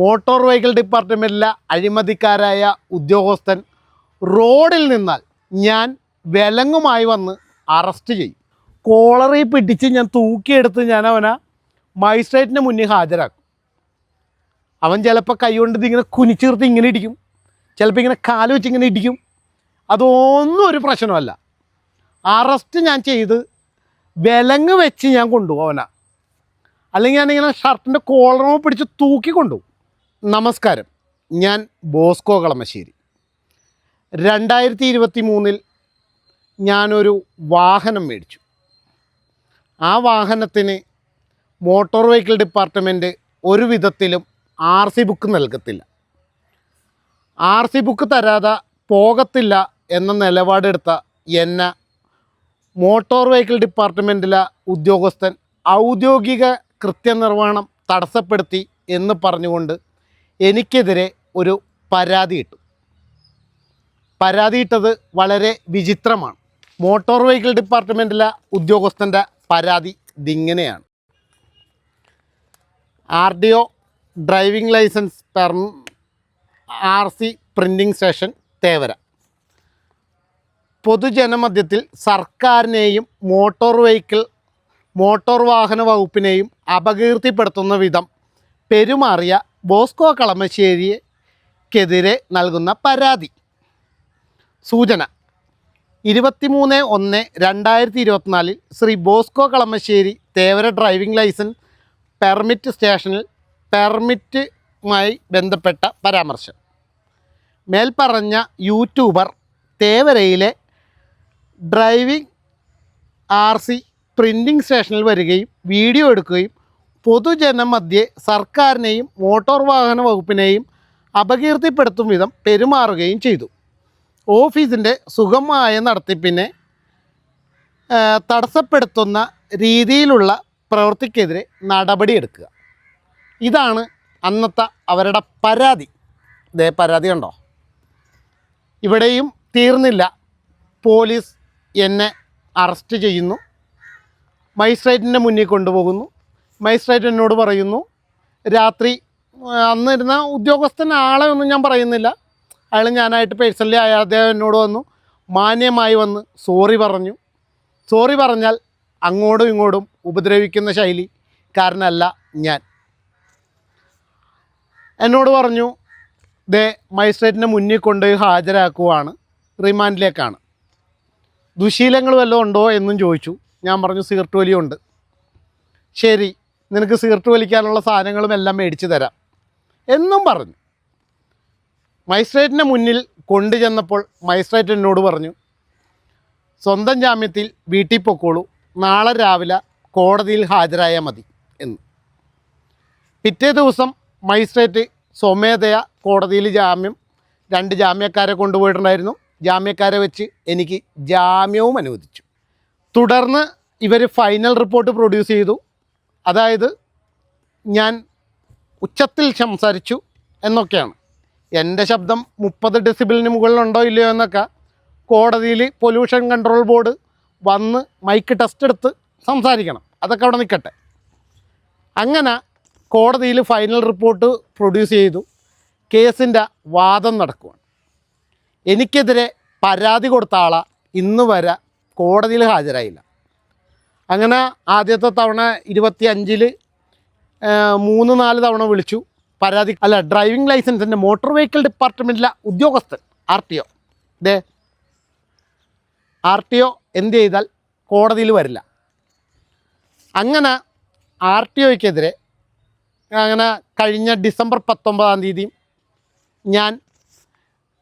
Motor vehicle ഡിപ്പാർട്ട്മെന്റിലെ അഴിമതിക്കാരായ ഉദ്യോഗസ്ഥൻ റോഡിൽ നിന്നാൽ ഞാൻ വിലങ്ങുമായി വന്ന് അറസ്റ്റ് ചെയ്യും. കോളറി പിടിച്ച് ഞാൻ തൂക്കിയെടുത്ത് ഞാൻ അവനെ മജിസ്ട്രേറ്റിന്റെ മുന്നിൽ ഹാജരാക്കും. അവൻ ചിലപ്പോൾ കൈകൊണ്ട് ഇതിങ്ങനെ നിർത്തി ഇങ്ങനെ ഇടിക്കും. ചിലപ്പോൾ ഇങ്ങനെ കാൽ വെച്ച് ഇങ്ങനെ ഇടിക്കും. അതൊന്നും ഒരു പ്രശ്നമല്ല. അറസ്റ്റ് ഞാൻ ചെയ്ത് വിലങ്ങ് വെച്ച് ഞാൻ കൊണ്ടുപോകും അവനാ. അല്ലെങ്കിൽ ഞാനിങ്ങനെ ഷർട്ടിന്റെ കോളറോ പിടിച്ച് തൂക്കി കൊണ്ടുപോകും നമസ്കാരം. ഞാൻ ബോസ്കോ കളമശ്ശേരി. രണ്ടായിരത്തി ഇരുപത്തി മൂന്നിൽ ഞാനൊരു വാഹനം മേടിച്ചു. ആ വാഹനത്തിന് മോട്ടോർ വെഹിക്കിൾ ഡിപ്പാർട്ട്മെന്റ് ഒരു വിധത്തിലും ആർ സി ബുക്ക് നൽകത്തില്ല. ആർ സി ബുക്ക് തരാതെ പോകത്തില്ല എന്ന നിലപാടെടുത്ത എന്നെ മോട്ടോർ വെഹിക്കിൾ ഡിപ്പാർട്ട്മെന്റിലെ ഉദ്യോഗസ്ഥൻ ഔദ്യോഗിക കൃത്യനിർവഹണം തടസ്സപ്പെടുത്തി എന്ന് പറഞ്ഞുകൊണ്ട് എനിക്കെതിരെ ഒരു പരാതി ഇട്ടു. പരാതി ഇട്ടത് വളരെ വിചിത്രമാണ്. മോട്ടോർ വെഹിക്കിൾ ഡിപ്പാർട്ട്മെന്റിലെ ഉദ്യോഗസ്ഥന്റെ പരാതി ഇതിങ്ങനെയാണ്. R D O driving licence per R C printing station Thevara. പൊതുജനമധ്യത്തിൽ സർക്കാരിനെയും മോട്ടോർ വെഹിക്കിൾ മോട്ടോർ വാഹന വകുപ്പിനെയും അപകീർത്തിപ്പെടുത്തുന്ന വിധം പെരുമാറിയ ബോസ്കോ കളമശ്ശേരിക്കെതിരെ നൽകുന്ന പരാതി. സൂചന. ഇരുപത്തിമൂന്ന് ഒന്ന് രണ്ടായിരത്തി ഇരുപത്തിനാലിൽ Sree Bosco Kalamassery Thevara driving licence permit സ്റ്റേഷനിൽ പെർമിറ്റുമായി ബന്ധപ്പെട്ട പരാമർശം. മേൽപ്പറഞ്ഞ യൂട്യൂബർ തേവരയിലെ ഡ്രൈവിംഗ് ആർ സി പ്രിന്റിംഗ് സ്റ്റേഷനിൽ വരികയും വീഡിയോ എടുക്കുകയും പൊതുജനമധ്യേ സർക്കാരിനെയും മോട്ടോർ വാഹന വകുപ്പിനെയും അപകീർത്തിപ്പെടുത്തും വിധം പെരുമാറുകയും ചെയ്തു. ഓഫീസിന്റെ സുഗമമായ നടത്തിപ്പിനെ തടസ്സപ്പെടുത്തുന്ന രീതിയിലുള്ള പ്രവൃത്തിക്കെതിരെ നടപടിയെടുക്കുക. ഇതാണ് അന്നത്തെ അവരുടെ പരാതി. ഇതേ പരാതി കണ്ടോ? ഇവിടെയും തീർന്നില്ല. പോലീസ് എന്നെ അറസ്റ്റ് ചെയ്യുന്നു. മജിസ്ട്രേറ്റിന്റെ മുന്നിൽ കൊണ്ടുപോകുന്നു. മജിസ്ട്രേറ്റ് എന്നോട് പറയുന്നു രാത്രി അന്ന് അന്നിരുന്ന ഉദ്യോഗസ്ഥൻ ആളെ ഒന്നും ഞാൻ പറയുന്നില്ല. അയാൾ ഞാനായിട്ട് പേഴ്സണലി അയാൾ അദ്ദേഹം എന്നോട് വന്നു മാന്യമായി വന്ന് സോറി പറഞ്ഞു. സോറി പറഞ്ഞാൽ അങ്ങോട്ടും ഇങ്ങോട്ടും ഉപദ്രവിക്കുന്ന ശൈലി കാരനല്ല ഞാൻ. എന്നോട് പറഞ്ഞു ദേ മജിസ്ട്രേറ്റിന്റെ മുന്നിൽ കൊണ്ടുപോയി ഹാജരാക്കുവാണ് റിമാൻഡിലേക്കാണ്. ദുശീലങ്ങൾ വല്ലതും ഉണ്ടോ? എന്നും ചോദിച്ചു. ഞാൻ പറഞ്ഞു സിഗരറ്റ് വലിയുണ്ട്. ശരി. നിനക്ക് സീർട്ട് വലിക്കാനുള്ള സാധനങ്ങളും എല്ലാം മേടിച്ചു തരാം. എന്നും പറഞ്ഞു. മജിസ്ട്രേറ്റിന്റെ മുന്നിൽ കൊണ്ടുചെന്നപ്പോൾ മജിസ്ട്രേറ്റ് എന്നോട് പറഞ്ഞു സ്വന്തം ജാമ്യത്തിൽ വീട്ടിൽ പൊക്കോളൂ. നാളെ രാവിലെ കോടതിയിൽ ഹാജരായാൽ മതി. എന്ന്. പിറ്റേ ദിവസം മജിസ്ട്രേറ്റ് സ്വമേധയാ കോടതിയിൽ ജാമ്യം രണ്ട് ജാമ്യക്കാരെ കൊണ്ടുപോയിട്ടുണ്ടായിരുന്നു. ജാമ്യക്കാരെ വെച്ച് എനിക്ക് ജാമ്യവും അനുവദിച്ചു. തുടർന്ന് ഇവർ ഫൈനൽ റിപ്പോർട്ട് പ്രൊഡ്യൂസ് ചെയ്തു. അതായത് ഞാൻ ഉച്ചത്തിൽ സംസാരിച്ചു എന്നൊക്കെയാണ്. എന്റെ ശബ്ദം മുപ്പത് ഡെസിബിളിന് മുകളിലുണ്ടോ ഇല്ലയോ എന്നൊക്കെ കോടതിയിൽ പൊല്യൂഷൻ കൺട്രോൾ ബോർഡ് വന്ന് മൈക്ക് ടെസ്റ്റ് എടുത്ത് സംസാരിക്കണം. അതൊക്കെ അവിടെ നിൽക്കട്ടെ. അങ്ങനെ കോടതിയിൽ ഫൈനൽ റിപ്പോർട്ട് പ്രൊഡ്യൂസ് ചെയ്തു. കേസിന്റെ വാദം നടക്കുകയാണ് എനിക്കെതിരെ പരാതി കൊടുത്ത ആളാ ഇന്ന് വരെ കോടതിയിൽ ഹാജരായില്ല. അങ്ങനെ ആദ്യത്തെ തവണ ഇരുപത്തി അഞ്ചിൽ മൂന്ന് നാല് തവണ വിളിച്ചു. പരാതി അല്ല ഡ്രൈവിംഗ് ലൈസൻസിന്റെ മോട്ടോർ വെഹിക്കിൾ ഡിപ്പാർട്ട്മെന്റിലെ ഉദ്യോഗസ്ഥൻ ആർ ടി ഒ. ദേ ആർ ടി ഒ എന്ത് ചെയ്താൽ കോടതിയിൽ വരില്ല. അങ്ങനെ ആർ ടി ഒക്കെതിരെ അങ്ങനെ കഴിഞ്ഞ ഡിസംബർ പത്തൊമ്പതാം തീയതി ഞാൻ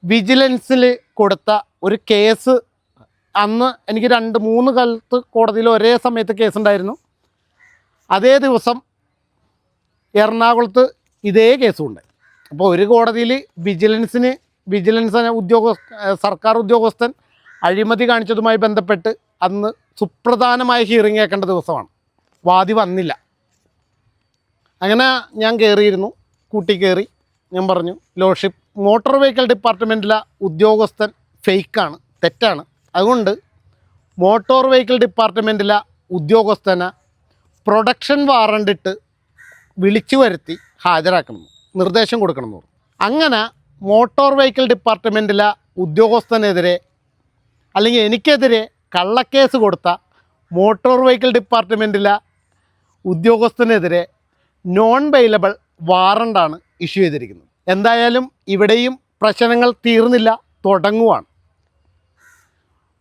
വിജിലൻസിൽ കൊടുത്ത ഒരു കേസ് അന്ന് എനിക്ക് രണ്ട് മൂന്ന് കാലത്ത് കോടതിയിൽ ഒരേ സമയത്ത് കേസുണ്ടായിരുന്നു. അതേ ദിവസം എറണാകുളത്ത് ഇതേ കേസുണ്ട് അപ്പോൾ ഒരു കോടതിയിൽ വിജിലൻസിന് വിജിലൻസ് ഉദ്യോഗ സർക്കാർ ഉദ്യോഗസ്ഥൻ അഴിമതി കാണിച്ചതുമായി ബന്ധപ്പെട്ട് അന്ന് സുപ്രധാനമായ ഹിയറിംഗ് കേൾക്കേണ്ട ദിവസമാണ്. വാദി വന്നില്ല. അങ്ങനെ ഞാൻ കയറിയിരുന്നു. കൂട്ടി കയറി. ഞാൻ പറഞ്ഞു ലോഷിപ്പ് മോട്ടോർ വെഹിക്കിൾ ഡിപ്പാർട്ട്മെന്റിലെ ഉദ്യോഗസ്ഥൻ ഫേക്കാണ് തെറ്റാണ്. അതുകൊണ്ട് മോട്ടോർ വെഹിക്കിൾ ഡിപ്പാർട്ട്മെന്റിലെ ഉദ്യോഗസ്ഥനെ പ്രൊഡക്ഷൻ വാറണ്ടിട്ട് വിളിച്ചു വരുത്തി ഹാജരാക്കണം. നിർദ്ദേശം കൊടുക്കണം എന്ന് അങ്ങനെ മോട്ടോർ വെഹിക്കിൾ ഡിപ്പാർട്ട്മെന്റിലെ ഉദ്യോഗസ്ഥനെതിരെ അല്ലെങ്കിൽ എനിക്കെതിരെ കള്ളക്കേസ് കൊടുത്ത മോട്ടോർ വെഹിക്കിൾ ഡിപ്പാർട്ട്മെന്റിലെ ഉദ്യോഗസ്ഥനെതിരെ നോൺ ബെയിലബിൾ വാറണ്ടാണ് ഇഷ്യൂ ചെയ്തിരിക്കുന്നത്. എന്തായാലും ഇവിടെയും പ്രശ്നങ്ങൾ തീർന്നില്ല തുടങ്ങുവാണ്.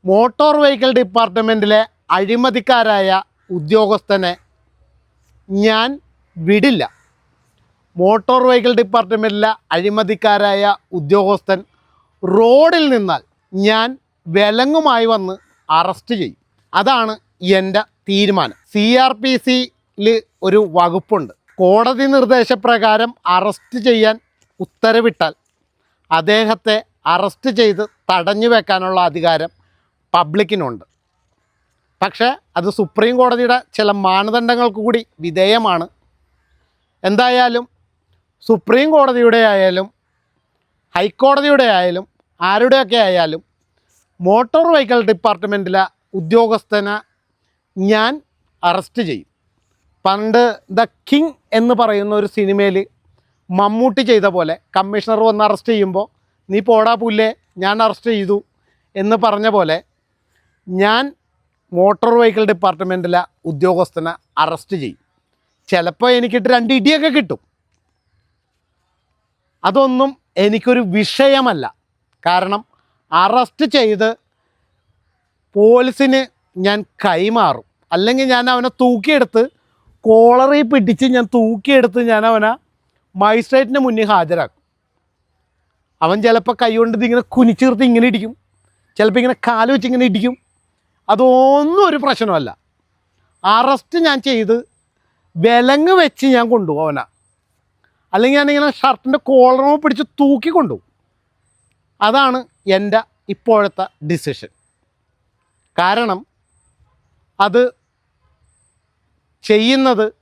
മോട്ടോർ വെഹിക്കിൾ ഡിപ്പാർട്ട്മെന്റിലെ അഴിമതിക്കാരായ ഉദ്യോഗസ്ഥനെ ഞാൻ വിടില്ല. മോട്ടോർ വെഹിക്കിൾ ഡിപ്പാർട്ട്മെന്റിലെ അഴിമതിക്കാരായ ഉദ്യോഗസ്ഥൻ റോഡിൽ നിന്നാൽ ഞാൻ വിലങ്ങുമായി വന്ന് അറസ്റ്റ് ചെയ്യും. അതാണ് എന്റെ തീരുമാനം. സി ആർ പി സിയിൽ ഒരു വകുപ്പുണ്ട്. കോടതി നിർദ്ദേശപ്രകാരം അറസ്റ്റ് ചെയ്യാൻ ഉത്തരവിട്ടാൽ അദ്ദേഹത്തെ അറസ്റ്റ് ചെയ്ത് തടഞ്ഞു വെക്കാനുള്ള അധികാരം പബ്ലിക്കിനുണ്ട്. പക്ഷേ അത് സുപ്രീം കോടതിയുടെ ചില മാനദണ്ഡങ്ങൾക്ക് കൂടി വിധേയമാണ്. എന്തായാലും സുപ്രീം കോടതിയുടെ ആയാലും ഹൈക്കോടതിയുടെ ആയാലും ആരുടെയൊക്കെ ആയാലും മോട്ടോർ വെഹിക്കിൾ ഡിപ്പാർട്ട്മെന്റിലെ ഉദ്യോഗസ്ഥനെ ഞാൻ അറസ്റ്റ് ചെയ്യും. പണ്ട് ദ കിങ് എന്ന് പറയുന്ന ഒരു സിനിമയിൽ മമ്മൂട്ടി ചെയ്ത പോലെ കമ്മീഷണർ വന്ന് അറസ്റ്റ് ചെയ്യുമ്പോൾ നീ പോടാ പുല്ലേ ഞാൻ അറസ്റ്റ് ചെയ്തു എന്ന് പറഞ്ഞ പോലെ ഞാൻ മോട്ടോർ വെഹിക്കിൾ ഡിപ്പാർട്ട്മെന്റിലെ ഉദ്യോഗസ്ഥനെ അറസ്റ്റ് ചെയ്യും. ചിലപ്പോൾ എനിക്കിട്ട് രണ്ട് ഇടിയൊക്കെ കിട്ടും. അതൊന്നും എനിക്കൊരു വിഷയമല്ല. കാരണം അറസ്റ്റ് ചെയ്ത് പോലീസിന് ഞാൻ കൈമാറും. അല്ലെങ്കിൽ ഞാൻ അവനെ തൂക്കിയെടുത്ത് കോളറി പിടിച്ച് ഞാൻ തൂക്കിയെടുത്ത് ഞാൻ അവനെ മജിസ്ട്രേറ്റിന് മുന്നിൽ ഹാജരാക്കും. അവൻ ചിലപ്പോൾ കൈ കൊണ്ട് ഇതിങ്ങനെ കുനിച്ചിർത്ത് ഇങ്ങനെ ഇടിക്കും. ചിലപ്പോൾ ഇങ്ങനെ കാൽ വെച്ച് ഇങ്ങനെ ഇടിക്കും. അതൊന്നും ഒരു പ്രശ്നമല്ല. അറസ്റ്റ് ഞാൻ ചെയ്ത് വിലങ്ങ് വെച്ച് ഞാൻ കൊണ്ടുപോകും അവനെ. അല്ലെങ്കിൽ ഞാനിങ്ങനെ ഷർട്ടിന്റെ കോളറോ പിടിച്ച് തൂക്കി കൊണ്ടുപോകും. അതാണ് എന്റെ ഇപ്പോഴത്തെ ഡിസിഷൻ കാരണം അത് ചെയ്യുന്നത്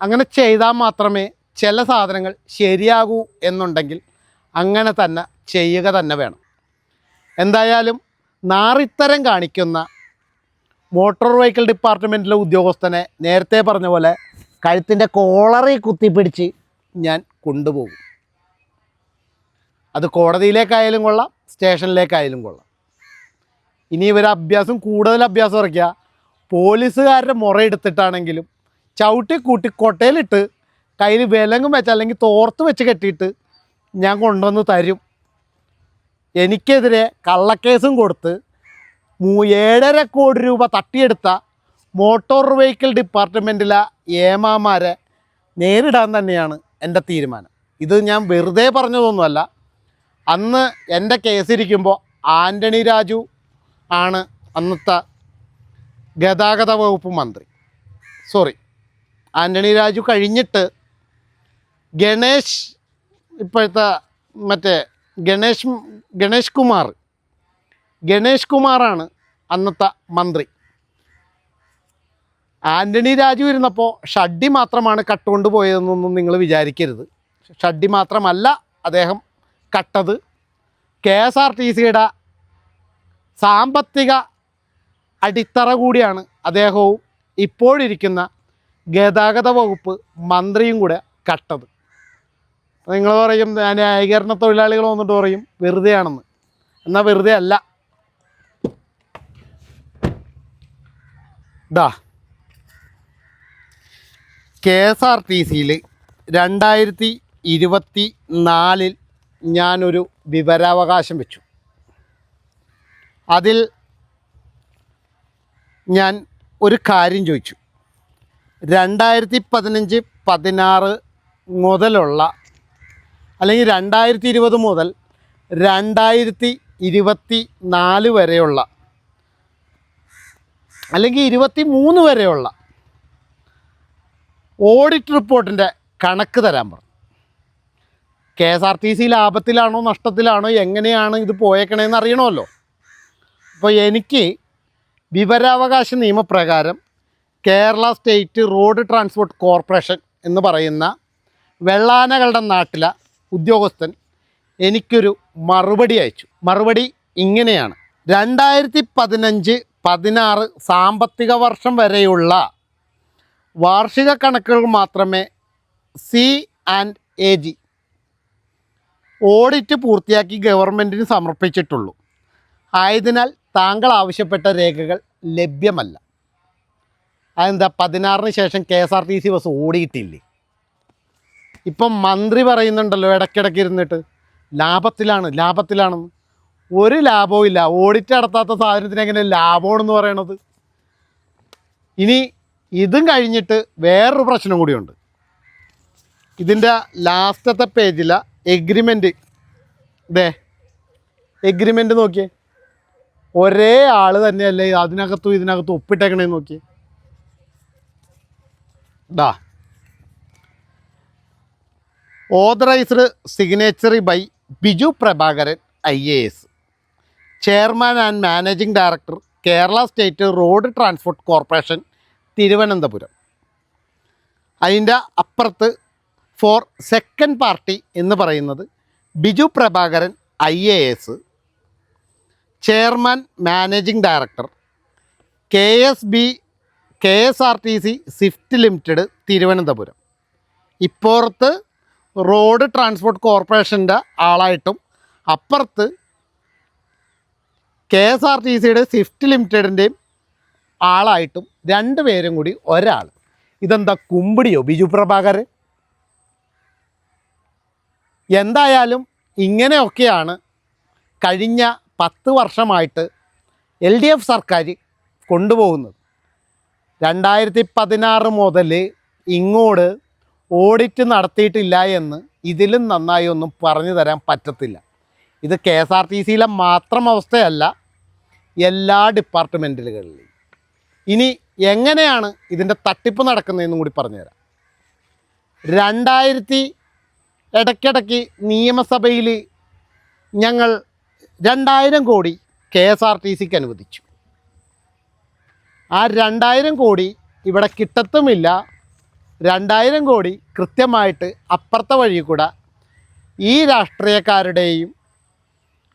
അങ്ങനെ ചെയ്താൽ മാത്രമേ ചില സാധനങ്ങൾ ശരിയാകൂ എന്നുണ്ടെങ്കിൽ അങ്ങനെ തന്നെ ചെയ്യുക തന്നെ വേണം. എന്തായാലും നാറിത്തരം കാണിക്കുന്ന മോട്ടോർ വെഹിക്കിൾ ഡിപ്പാർട്ട്മെന്റിലെ ഉദ്യോഗസ്ഥനെ നേരത്തെ പറഞ്ഞ പോലെ കഴുത്തിന്റെ കോളറി കുത്തിപ്പിടിച്ച് ഞാൻ കൊണ്ടുപോകും. അത് കോടതിയിലേക്കായാലും കൊള്ളാം സ്റ്റേഷനിലേക്കായാലും കൊള്ളാം. ഇനി ഇവർ അഭ്യാസം കൂടുതൽ അഭ്യാസം ഇറക്കുക പോലീസുകാരുടെ മുറ എടുത്തിട്ടാണെങ്കിലും ചവിട്ടി കൂട്ടി കൊട്ടയിലിട്ട് കയ്യിൽ വിലങ്ങും വെച്ച് അല്ലെങ്കിൽ തോർത്ത് വെച്ച് കെട്ടിയിട്ട് ഞാൻ കൊണ്ടുവന്ന് തരും. എനിക്കെതിരെ കള്ളക്കേസും കൊടുത്ത് ഏഴര കോടി രൂപ തട്ടിയെടുത്ത മോട്ടോർ വെഹിക്കിൾ ഡിപ്പാർട്ട്മെന്റിലെ ഏമാമാരെ നേരിടാൻ തന്നെയാണ് എന്റെ തീരുമാനം. ഇത് ഞാൻ വെറുതെ പറഞ്ഞതൊന്നുമല്ല. അന്ന് എന്റെ കേസിരിക്കുമ്പോൾ ആന്റണി രാജു ആണ് അന്നത്തെ ഗതാഗത വകുപ്പ് മന്ത്രി. സോറി ആന്റണി രാജു കഴിഞ്ഞിട്ട് ഗണേഷ് ഇപ്പോഴത്തെ മറ്റേ ഗണേഷ് ഗണേഷ് കുമാർ. ഗണേഷ് കുമാറാണ് അന്നത്തെ മന്ത്രി. ആന്റണി രാജു ഇരുന്നപ്പോൾ ഷഡ്ഡി മാത്രമാണ് കട്ടുകൊണ്ട് പോയതെന്നൊന്നും നിങ്ങൾ വിചാരിക്കരുത്. ഷഡ്ഡി മാത്രമല്ല അദ്ദേഹം കട്ടത്. കെ എസ് ആർ ടി സിയുടെ സാമ്പത്തിക അടിത്തറ കൂടിയാണ് അദ്ദേഹവും ഇപ്പോഴിരിക്കുന്ന ഗതാഗത വകുപ്പ് മന്ത്രിയും കൂടെ കട്ടത്. നിങ്ങൾ പറയും ന്യായീകരണ തൊഴിലാളികൾ വന്നിട്ട് പറയും വെറുതെയാണെന്ന്. എന്നാൽ വെറുതെ അല്ല. ദാ. കെ എസ് ആർ ടി സിയിൽ രണ്ടായിരത്തി ഇരുപത്തി നാലിൽ ഞാനൊരു വിവരാവകാശം വെച്ചു. അതിൽ ഞാൻ ഒരു കാര്യം ചോദിച്ചു. രണ്ടായിരത്തി പതിനഞ്ച് പതിനാറ് മുതലുള്ള അല്ലെങ്കിൽ രണ്ടായിരത്തി ഇരുപത് മുതൽ രണ്ടായിരത്തി ഇരുപത്തി നാല് വരെയുള്ള അല്ലെങ്കിൽ ഇരുപത്തി മൂന്ന് വരെയുള്ള ഓഡിറ്റ് റിപ്പോർട്ടിന്റെ കണക്ക് തരാൻ പറഞ്ഞു. K S R T C ലാഭത്തിലാണോ നഷ്ടത്തിലാണോ എങ്ങനെയാണ് ഇത് പോയേക്കണേന്ന് അറിയണമല്ലോ. അപ്പോൾ എനിക്ക് വിവരാവകാശ നിയമപ്രകാരം Kerala state road transport corporation എന്ന് പറയുന്ന വെള്ളാനകളുടെ നാട്ടിലെ ഉദ്യോഗസ്ഥൻ എനിക്കൊരു മറുപടി അയച്ചു. മറുപടി ഇങ്ങനെയാണ്. രണ്ടായിരത്തി പതിനഞ്ച് പതിനാറ് സാമ്പത്തിക വർഷം വരെയുള്ള വാർഷിക കണക്കുകൾ മാത്രമേ C and A G audit പൂർത്തിയാക്കി ഗവൺമെന്റിന് സമർപ്പിച്ചിട്ടുള്ളൂ. ആയതിനാൽ താങ്കൾ ആവശ്യപ്പെട്ട രേഖകൾ ലഭ്യമല്ല. അതെന്താ പതിനാറിന് ശേഷം K S R T C bus ഓടിയിട്ടില്ലേ? ഇപ്പം മന്ത്രി പറയുന്നുണ്ടല്ലോ ഇടയ്ക്കിടയ്ക്ക് ഇരുന്നിട്ട്. ലാഭത്തിലാണ് ലാഭത്തിലാണെന്ന്. ഒരു ലാഭവും ഇല്ല. ഓഡിറ്റ് നടത്താത്ത സാധനത്തിന് എങ്ങനെ ലാഭമാണെന്ന് പറയണത്? ഇനി ഇതും കഴിഞ്ഞിട്ട് വേറൊരു പ്രശ്നം കൂടിയുണ്ട്. ഇതിന്റെ ലാസ്റ്റത്തെ പേജില എഗ്രിമെന്റ് ഇതേ എഗ്രിമെന്റ് നോക്കിയേ. ഒരേ ആൾ തന്നെയല്ലേ അതിനകത്തും ഇതിനകത്തും ഒപ്പിട്ടേക്കണേന്ന് നോക്കിയേ. ദാ authorised signatory by Biju Prabhakaran I A S. Chairman and managing director Kerala state road transport corporation Thiruvananthapuram. അതിന്റെ അപ്പുറത്ത് ഫോർ സെക്കൻഡ് പാർട്ടി എന്ന് പറയുന്നത് Biju Prabhakaran I A S. Chairman managing director K S B K S R T C swift limited Thiruvananthapuram. ഇപ്പുറത്ത് road transport കോർപ്പറേഷന്റെ ആളായിട്ടും അപ്പുറത്ത് K S R T സിയുടെ swift ലിമിറ്റഡിന്റെയും ആളായിട്ടും രണ്ട് പേരും കൂടി ഒരാൾ. ഇതെന്താ കുമ്പിടിയോ? ബിജു പ്രഭാകർ. എന്തായാലും ഇങ്ങനെയൊക്കെയാണ് കഴിഞ്ഞ പത്ത് വർഷമായിട്ട് എൽ ഡി എഫ് സർക്കാർ കൊണ്ടുപോകുന്നത്. രണ്ടായിരത്തി പതിനാറ് മുതൽ ഇങ്ങോട്ട് ഓഡിറ്റ് നടത്തിയിട്ടില്ല എന്ന് ഇതിലും നന്നായി ഒന്നും പറഞ്ഞു തരാൻ പറ്റത്തില്ല. ഇത് കെ എസ് ആർ ടി സിയിലെ മാത്രം അവസ്ഥയല്ല എല്ലാ ഡിപ്പാർട്ട്മെന്റുകളിലും ഇനി എങ്ങനെയാണ് ഇതിന്റെ തട്ടിപ്പ് നടക്കുന്നതെന്നും കൂടി പറഞ്ഞുതരാം. രണ്ടായിരത്തി ഇടയ്ക്കിടയ്ക്ക് നിയമസഭയിൽ ഞങ്ങൾ രണ്ടായിരം കോടി കെ എസ് ആർ ടി സിക്ക് അനുവദിച്ചു. ആ രണ്ടായിരം കോടി ഇവിടെ കിട്ടത്തുമില്ല രണ്ടായിരം കോടി കൃത്യമായിട്ട് അപ്പുറത്തെ വഴി കൂടെ ഈ രാഷ്ട്രീയക്കാരുടെയും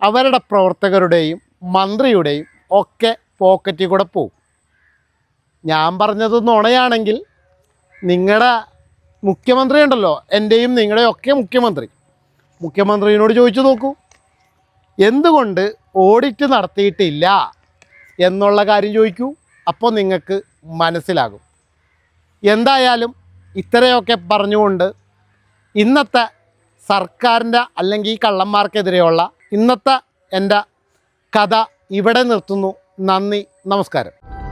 അവരുടെ പ്രവർത്തകരുടെയും മന്ത്രിയുടെയും ഒക്കെ പോക്കറ്റിൽ കൂടെ പോകും. ഞാൻ പറഞ്ഞത് നുണയാണെങ്കിൽ നിങ്ങളുടെ മുഖ്യമന്ത്രി ഉണ്ടല്ലോ എന്റെയും നിങ്ങളുടെയും ഒക്കെ മുഖ്യമന്ത്രി. മുഖ്യമന്ത്രിയോട് ചോദിച്ചു നോക്കൂ. എന്തുകൊണ്ട് ഓഡിറ്റ് നടത്തിയിട്ടില്ല എന്നുള്ള കാര്യം ചോദിക്കൂ. അപ്പോൾ നിങ്ങൾക്ക് മനസ്സിലാകും. എന്തായാലും ഇത്രയൊക്കെ പറഞ്ഞുകൊണ്ട് ഇന്നത്തെ സർക്കാരിന്റെ അല്ലെങ്കിൽ ഈ കള്ളന്മാർക്കെതിരെയുള്ള ഇന്നത്തെ എന്റെ കഥ ഇവിടെ നിർത്തുന്നു. നന്ദി നമസ്കാരം.